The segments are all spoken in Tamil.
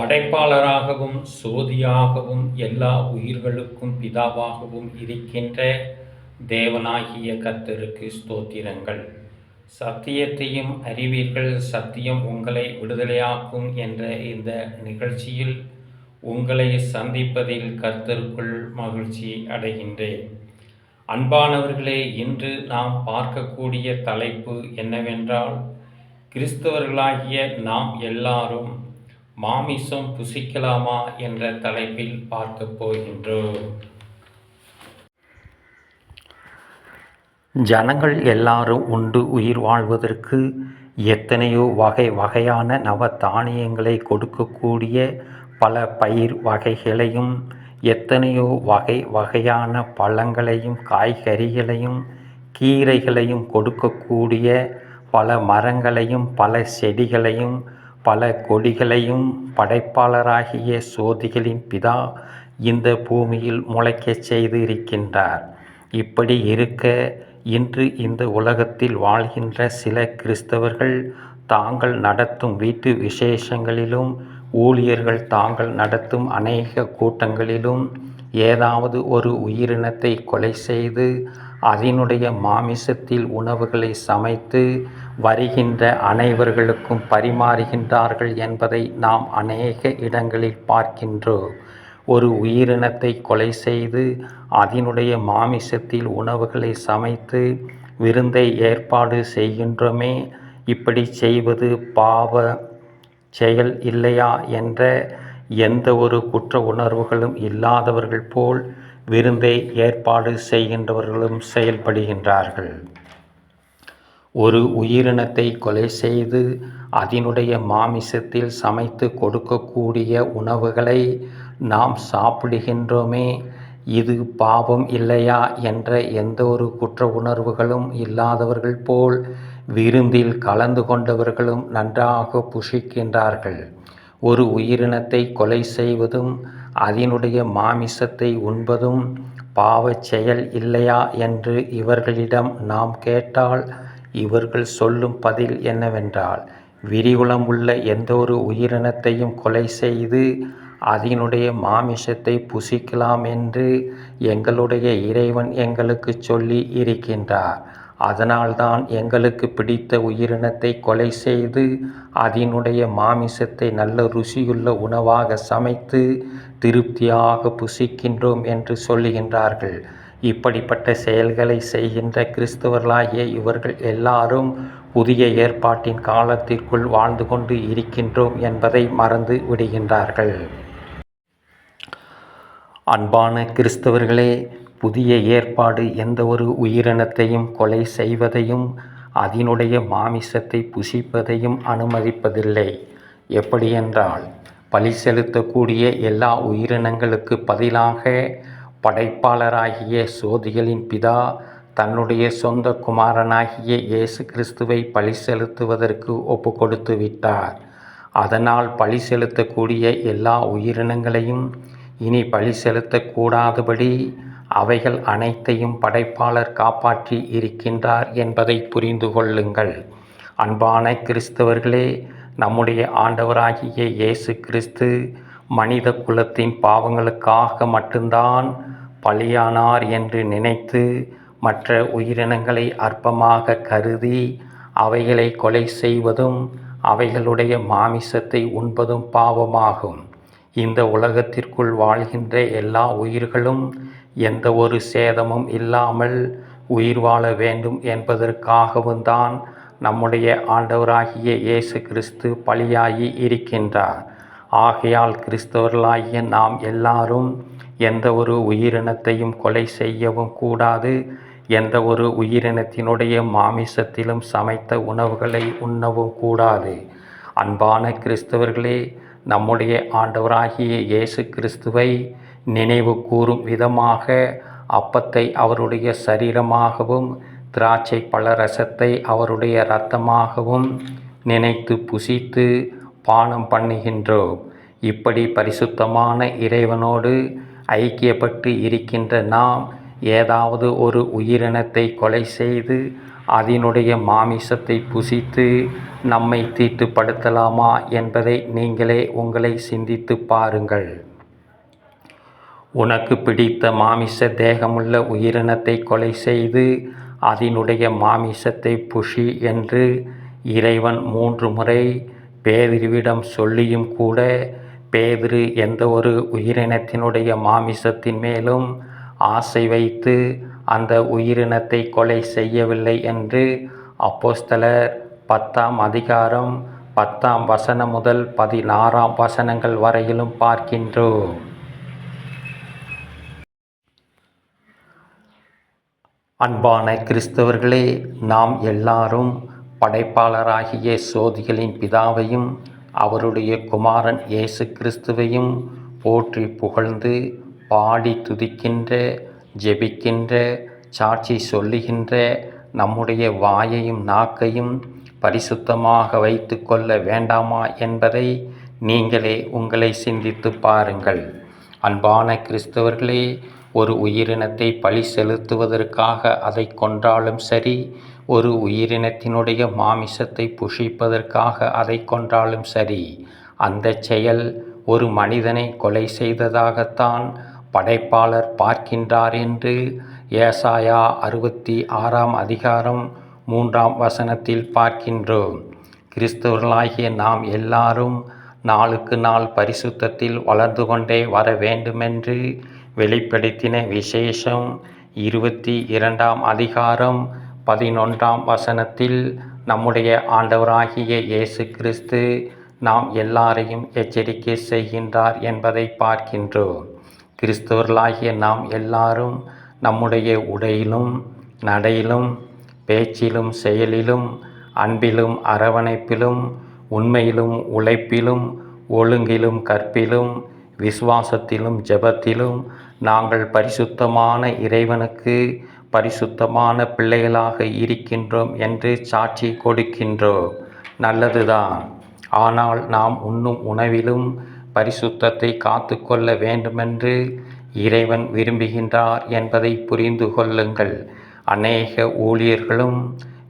படைப்பாளராகவும் சோதியாகவும் எல்லா உயிர்களுக்கும் பிதாவாகவும் இருக்கின்ற தேவனாகிய கர்த்தருக்கு ஸ்தோத்திரங்கள். சத்தியத்தையும் அறிவீர்கள். சத்தியம் உங்களை விடுதலையாக்கும் என்ற இந்த நிகழ்ச்சியில் உங்களை சந்திப்பதில் கர்த்தருக்குள் மகிழ்ச்சி அடைகின்றேன். அன்பானவர்களே இன்று நாம் பார்க்கக்கூடிய தலைப்பு என்னவென்றால் கிறிஸ்தவர்களாகிய நாம் எல்லாரும் மாமிசம் புசிக்கலாமா என்ற தலைப்பில் பார்க்க போகின்றோம். ஜனங்கள் எல்லாரும் உண்டு உயிர் வாழ்வதற்கு எத்தனையோ வகை வகையான நவ தானியங்களை கொடுக்கக்கூடிய பல பயிர் வகைகளையும் எத்தனையோ வகை வகையான பழங்களையும் காய்கறிகளையும் கீரைகளையும் கொடுக்கக்கூடிய பல மரங்களையும் பல செடிகளையும் பல கொடிகளையும் படைப்பாளராகிய சோதிகளின் பிதா இந்த பூமியில் முளைக்கச் செய்து இருக்கின்றார் இப்படி இருக்க இன்று இந்த உலகத்தில் வாழ்கின்ற சில கிறிஸ்தவர்கள் தாங்கள் நடத்தும் வீட்டு விசேஷங்களிலும் ஊழியர்கள் தாங்கள் நடத்தும் அநேக கூட்டங்களிலும் ஏதாவது ஒரு உயிரினத்தை கொலை செய்து அதனுடைய மாமிசத்தில் உணவுகளை சமைத்து வருகின்ற அனைவர்களுக்கும் பரிமாறுகின்றார்கள் என்பதை நாம் அநேக இடங்களில் பார்க்கின்றோம். ஒரு உயிரினத்தை கொலை செய்து அதனுடைய மாமிசத்தில் உணவுகளை சமைத்து விருந்தை ஏற்பாடு செய்கின்றோமே இப்படி செய்வது பாவ செயல் இல்லையா என்ற எந்த ஒரு குற்ற உணர்வுகளும் இல்லாதவர்கள் போல் விருந்தை ஏற்பாடு செய்கின்றவர்களும் செயல்படுகின்றார்கள். ஒரு உயிரினத்தை கொலை செய்து அதனுடைய மாமிசத்தில் சமைத்து கொடுக்கக்கூடிய உணவுகளை நாம் சாப்பிடுகின்றோமே இது பாவம் இல்லையா என்ற எந்த ஒரு குற்ற உணர்வுகளும் இல்லாதவர்கள் போல் விருந்தில் கலந்து கொண்டவர்களும் நன்றாக புஷிக்கின்றார்கள். ஒரு உயிரினத்தை கொலை செய்வதும் அதனுடைய மாமிசத்தை உண்பதும் பாவச் செயல் இல்லையா என்று இவர்களிடம் நாம் கேட்டால் இவர்கள் சொல்லும் பதில் என்னவென்றால் விரிகுளம் உள்ள எந்த ஒரு உயிரினத்தையும் கொலை செய்து அதனுடைய மாமிசத்தை புசிக்கலாம் என்று எங்களுடைய இறைவன் எங்களுக்கு சொல்லி இருக்கின்றார். அதனால்தான் எங்களுக்கு பிடித்த உயிரினத்தை கொலை செய்து அதனுடைய மாமிசத்தை நல்ல ருசியுள்ள உணவாக சமைத்து திருப்தியாக புசிக்கின்றோம் என்று சொல்லுகின்றார்கள். இப்படிப்பட்ட செயல்களை செய்கின்ற கிறிஸ்தவர்களாகிய இவர்கள் எல்லாரும் புதிய ஏற்பாட்டின் காலத்திற்குள் வாழ்ந்து கொண்டு இருக்கின்றோம் என்பதை மறந்து விடுகின்றார்கள். அன்பான கிறிஸ்தவர்களே புதிய ஏற்பாடு எந்த ஒரு உயிரினத்தையும் கொலை செய்வதையும் அதனுடைய மாமிசத்தை புசிப்பதையும் அனுமதிப்பதில்லை. எப்படியென்றால் பலி செலுத்தக்கூடிய எல்லா உயிரினங்களுக்கு பதிலாக படைப்பாளராகிய சோதிகளின் பிதா தன்னுடைய சொந்த குமாரனாகிய இயேசு கிறிஸ்துவை பழி செலுத்துவதற்கு ஒப்பு கொடுத்து விட்டார். அதனால் பழி செலுத்தக்கூடிய எல்லா உயிரினங்களையும் இனி பழி செலுத்தக்கூடாதபடி அவைகள் அனைத்தையும் படைப்பாளர் காப்பாற்றி இருக்கின்றார் என்பதை புரிந்து கொள்ளுங்கள். அன்பான கிறிஸ்தவர்களே நம்முடைய ஆண்டவராகிய இயேசு கிறிஸ்து மனித குலத்தின் பாவங்களுக்காக மட்டும்தான் பலியானார் என்று நினைத்து மற்ற உயிரினங்களை அற்பமாக கருதி அவைகளை கொலை செய்வதும் அவைகளுடைய மாமிசத்தை உண்பதும் பாவமாகும். இந்த உலகத்திற்குள் வாழ்கின்ற எல்லா உயிர்களும் எந்த ஒரு சேதமும் இல்லாமல் உயிர் வாழ வேண்டும் என்பதற்காகவும் தான் நம்முடைய ஆண்டவராகிய இயேசு கிறிஸ்து பலியாகி இருக்கின்றார். ஆகையால் கிறிஸ்தவர்களாகிய நாம் எல்லாரும் எந்த ஒரு உயிரினத்தையும் கொலை செய்யவும் கூடாது. எந்த ஒரு உயிரினத்தினுடைய மாமிசத்திலும் சமைத்த உணவுகளை உண்ணவும் கூடாது. அன்பான கிறிஸ்தவர்களே நம்முடைய ஆண்டவராகிய இயேசு கிறிஸ்துவை நினைவு கூறும் விதமாக அப்பத்தை அவருடைய சரீரமாகவும் திராட்சை பழரசத்தை அவருடைய இரத்தமாகவும் நினைத்து புசித்து பானம் பண்ணுகின்றோம். இப்படி பரிசுத்தமான இறைவனோடு ஐக்கியப்பட்டு இருக்கின்ற நாம் ஏதாவது ஒரு உயிரினத்தை கொலை செய்து அதனுடைய மாமிசத்தை புசித்து நம்மை தீட்டுப்படுத்தலாமா என்பதை நீங்களே உங்களை சிந்தித்து பாருங்கள். உனக்கு பிடித்த மாமிச தேகமுள்ள உயிரினத்தை கொலை செய்து அதனுடைய மாமிசத்தை புஷி என்று இறைவன் மூன்று முறை பேதிருவிடம் சொல்லியும் கூட பேதிரு எந்த ஒரு உயிரினத்தினுடைய மாமிசத்தின் மேலும் ஆசை வைத்து அந்த உயிரினத்தை கொலை செய்யவில்லை என்று அப்போஸ்தலர் பத்தாம் அதிகாரம் பத்தாம் வசனம் முதல் பதினாறாம் வசனங்கள் வரையிலும் பார்க்கின்றோம். அன்பான கிறிஸ்தவர்களே நாம் எல்லாரும் படைப்பாளராகிய சோதிகளின் பிதாவையும் அவருடைய குமாரன் இயேசு கிறிஸ்துவையும் போற்றி புகழ்ந்து பாடி துதிக்கின்ற ஜெபிக்கின்ற சாட்சி சொல்லுகின்ற நம்முடைய வாயையும் நாக்கையும் பரிசுத்தமாக வைத்து கொள்ள வேண்டாமா என்பதை நீங்களே உங்களை சிந்தித்து பாருங்கள். அன்பான கிறிஸ்தவர்களே ஒரு உயிரினத்தை பழி செலுத்துவதற்காக அதை கொன்றாலும் சரி ஒரு உயிரினத்தினுடைய மாமிசத்தை புஷிப்பதற்காக அதை கொன்றாலும் சரி அந்த செயல் ஒரு மனிதனை கொலை செய்ததாகத்தான் படைப்பாளர் பார்க்கின்றார் என்று ஏசாயா அறுபத்தி ஆறாம் அதிகாரம் மூன்றாம் வசனத்தில் பார்க்கின்றோம். கிறிஸ்தவர்களாகிய நாம் எல்லாரும் நாளுக்கு நாள் பரிசுத்தத்தில் வளர்ந்து கொண்டே வர வேண்டுமென்று வெளிப்படுத்தின விசேஷம் இருபத்தி இரண்டாம் அதிகாரம் பதினொன்றாம் வசனத்தில் நம்முடைய ஆண்டவராகிய இயேசு கிறிஸ்து நாம் எல்லாரையும் எச்சரிக்கை செய்கின்றார் என்பதை பார்க்கின்றோம். கிறிஸ்தவர்களாகிய நாம் எல்லாரும் நம்முடைய உடையிலும் நடையிலும் பேச்சிலும் செயலிலும் அன்பிலும் அரவணைப்பிலும் உண்மையிலும் உழைப்பிலும் ஒழுங்கிலும் கற்பிலும் விசுவாசத்திலும் ஜெபத்திலும் நாங்கள் பரிசுத்தமான இறைவனுக்கு பரிசுத்தமான பிள்ளைகளாக இருக்கின்றோம் என்று சாட்சி கொடுக்கின்றோம். நல்லதுதான். ஆனால் நாம் உண்ணும் உணவிலும் பரிசுத்தத்தை காத்து கொள்ள வேண்டுமென்று இறைவன் விரும்புகின்றார் என்பதை புரிந்து கொள்ளுங்கள். அநேக ஊழியர்களும்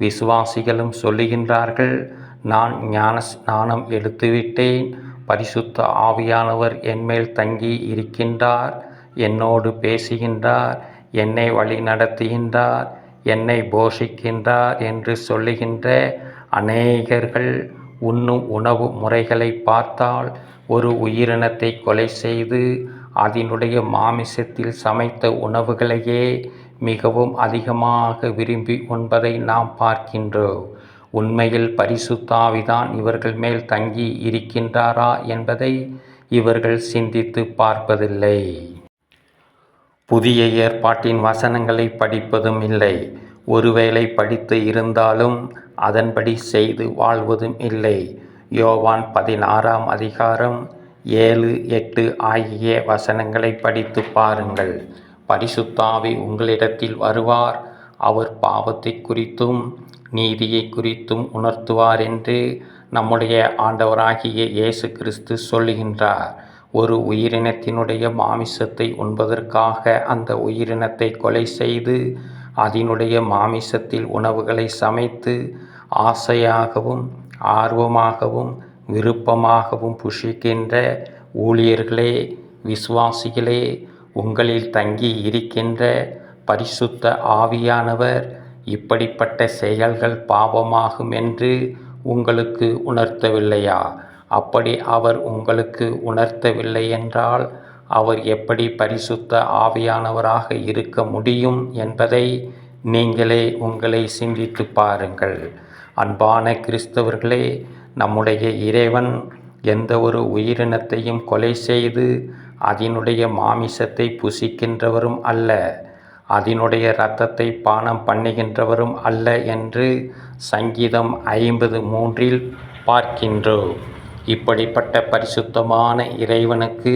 விசுவாசிகளும் சொல்லுகின்றார்கள் நான் ஞான ஸ்நானம் எடுத்துவிட்டேன் பரிசுத்த ஆவியானவர் என்மேல் தங்கி இருக்கின்றார். என்னோடு பேசுகின்றார். என்னை வழி நடத்துகின்றார். என்னை போஷிக்கின்றார் என்று சொல்லுகின்ற அநேகர்கள் உண்ணும் உணவு முறைகளை பார்த்தால் ஒரு உயிரினத்தை கொலை செய்து அதனுடைய மாமிசத்தில் சமைத்த உணவுகளையே மிகவும் அதிகமாக விரும்பி உண்பதை நாம் பார்க்கின்றோம். உண்மையில் பரிசுத்தாவிதான் இவர்கள் மேல் தங்கி இருக்கின்றாரா என்பதை இவர்கள் சிந்தித்து பார்ப்பதில்லை. புதிய ஏற்பாட்டின் வசனங்களை படிப்பதும் இல்லை. ஒருவேளை படித்து இருந்தாலும் அதன்படி செய்து வாழ்வதும் இல்லை. யோவான் பதினாறாம் அதிகாரம் ஏழு எட்டு ஆகிய வசனங்களை படித்து பாருங்கள். பரிசுத்தாவி உங்களிடத்தில் வருவார். அவர் பாவத்தை குறித்தும் நீதியை குறித்தும் உணர்த்துவார் என்று நம்முடைய ஆண்டவராகிய இயேசு கிறிஸ்து சொல்லுகின்றார். ஒரு உயிரினத்தினுடைய மாமிசத்தை உண்பதற்காக அந்த உயிரினத்தை கொலை செய்து அதனுடைய மாமிசத்தில் உணவுகளை சமைத்து ஆசையாகவும் ஆர்வமாகவும் விருப்பமாகவும் புஷிக்கின்ற ஊழியர்களே விசுவாசிகளே உங்களில் தங்கி இருக்கின்ற பரிசுத்த ஆவியானவர் இப்படிப்பட்ட செயல்கள் பாவமாகும் என்று உங்களுக்கு உணர்த்தவில்லையா? அப்படி அவர் உங்களுக்கு உணர்த்தவில்லை என்றால் அவர் எப்படி பரிசுத்த ஆவியானவராக இருக்க முடியும் என்பதை நீங்களே உங்களை சிந்தித்து பாருங்கள். அன்பான கிறிஸ்தவர்களே நம்முடைய இறைவன் எந்த ஒரு உயிரினத்தையும் கொலை செய்து அதனுடைய மாமிசத்தை புசிக்கின்றவரும் அல்ல. அதனுடைய இரத்தத்தை பானம் பண்ணுகின்றவரும் அல்ல என்று சங்கீதம் ஐம்பது மூன்றில் பார்க்கின்றோம் இப்படிப்பட்ட பரிசுத்தமான இறைவனுக்கு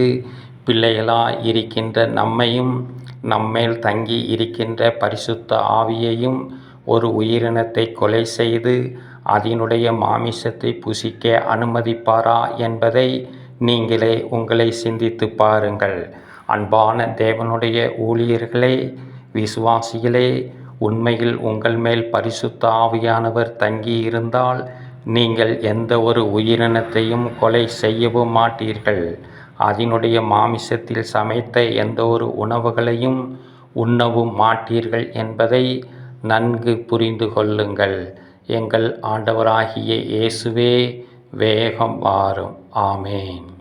பிள்ளைகளாய் இருக்கின்ற நம்மையும் நம்மேல் தங்கி இருக்கின்ற பரிசுத்த ஆவியையும் ஒரு உயிரினத்தை கொலை செய்து அதனுடைய மாமிசத்தை புசிக்க அனுமதிப்பாரா என்பதை நீங்களே உங்களை சிந்தித்து பாருங்கள். அன்பான தேவனுடைய ஊழியர்களே விசுவாசிகளே உண்மையில் உங்கள் மேல் பரிசுத்த ஆவியானவர் தங்கியிருந்தால் நீங்கள் எந்த ஒரு உயிரினத்தையும் கொலை செய்யவும் மாட்டீர்கள். அதனுடைய மாமிசத்தில் சமைத்த எந்த ஒரு உணவுகளையும் உண்ணவும் மாட்டீர்கள் என்பதை நன்கு புரிந்து கொள்ளுங்கள். எங்கள் ஆண்டவராகிய இயேசுவே வேகம் வாரும். ஆமேன்.